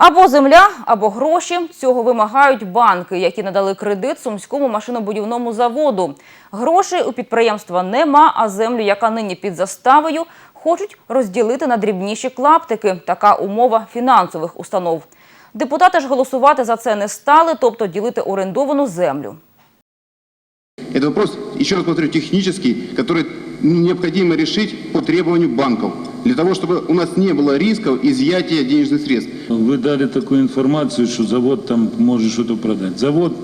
Або земля, або гроші. Цього вимагають банки, які надали кредит сумському машинобудівному заводу. Грошей у підприємства нема, а землю, яка нині під заставою, хочуть розділити на дрібніші клаптики. Така умова фінансових установ. Депутати ж голосувати за це не стали, тобто ділити орендовану землю. Это вопрос, еще раз повторю, технический, который необходимо решить по требованию банков, для того, чтобы у нас не было рисков изъятия денежных средств. Вы дали такую информацию, что завод там может что-то продать. Завод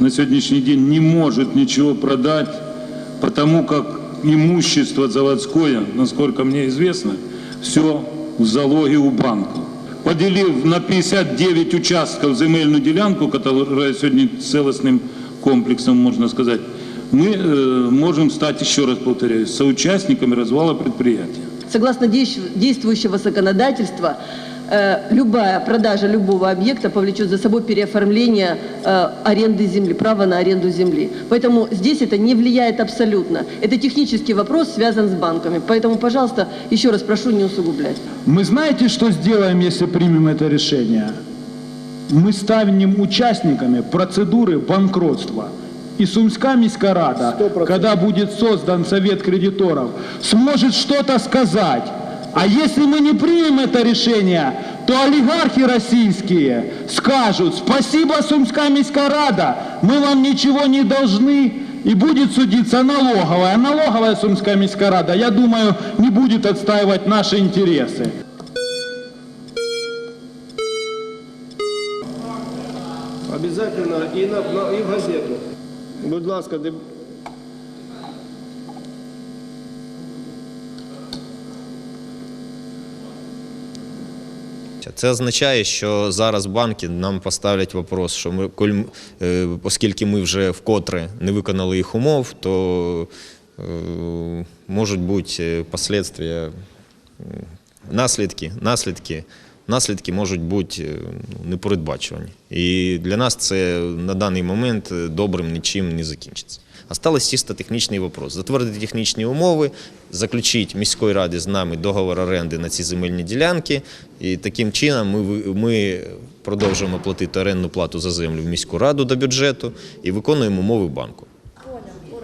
на сегодняшний день не может ничего продать, потому как имущество заводское, насколько мне известно, все в залоге у банков. Поделив на 59 участков земельную делянку, которая сегодня целостным комплексом, можно сказать, мы э, можем стать, еще раз повторяю, соучастниками развала предприятия. Согласно действ- действующего законодательства, э, любая продажа любого объекта повлечет за собой переоформление э, аренды земли, права на аренду земли. Поэтому здесь это не влияет абсолютно. Это технический вопрос, связан с банками. Поэтому, пожалуйста, еще раз прошу не усугублять. Мы знаете, что сделаем, если примем это решение? Мы станем участниками процедуры банкротства И Сумская міська рада, когда будет создан совет кредиторов, сможет что-то сказать. А если мы не примем это решение, то олигархи российские скажут, спасибо, Сумская міська рада, мы вам ничего не должны, и будет судиться налоговая. Налоговая Сумская міська рада, я думаю, не будет отстаивать наши интересы. Обязательно і на, на і в газету. Будь ласка, де... Це означає, що зараз банки нам поставлять вопрос, що ми, е, оскільки ми вже вкотре не виконали їх умов, то е, можуть бути е, последствия, наслідки, наслідки, наслідки можуть бути е, ну, непередбачувані. І для нас це на даний момент е, добрим нічим не закінчиться. Осталось чисто технічний вопрос. Затвердити технічні умови, заключити міської ради з нами договор оренди на ці земельні ділянки. І таким чином ми, ми продовжуємо платити орендну плату за землю в міську раду до бюджету і виконуємо умови банку.